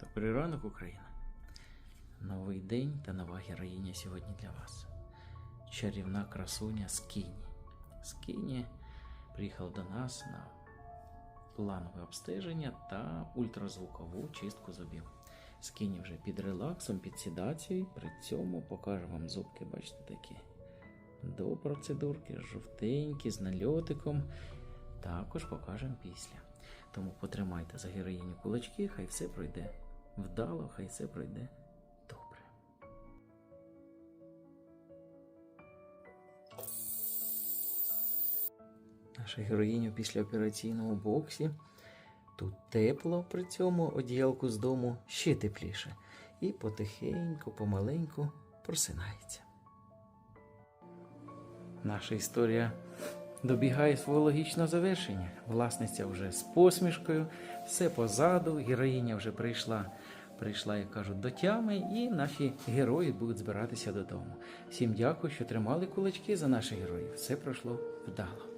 Добрий ранок, Україна. Новий день та нова героїня сьогодні для вас. Чарівна красуня Скіні. Скіні приїхав до нас на планове обстеження та ультразвукову чистку зубів. Скіні вже під релаксом, під седацією. При цьому покажу вам зубки, бачите, такі до процедурки, жовтенькі, з нальотиком. Також покажемо після. Тому потримайте за героїню кулачки, хай все пройде вдало, хай все пройде добре. Наша героїня після операційного боксі. Тут тепло при цьому одіялку з дому ще тепліше. І потихеньку, помаленьку просинається. Наша історія добігає свого логічного завершення. Власниця вже з посмішкою, все позаду, героїня вже прийшла, прийшла, як кажуть, до тями, і наші герої будуть збиратися додому. Всім дякую, що тримали кулачки за наших героїв. Все пройшло вдало.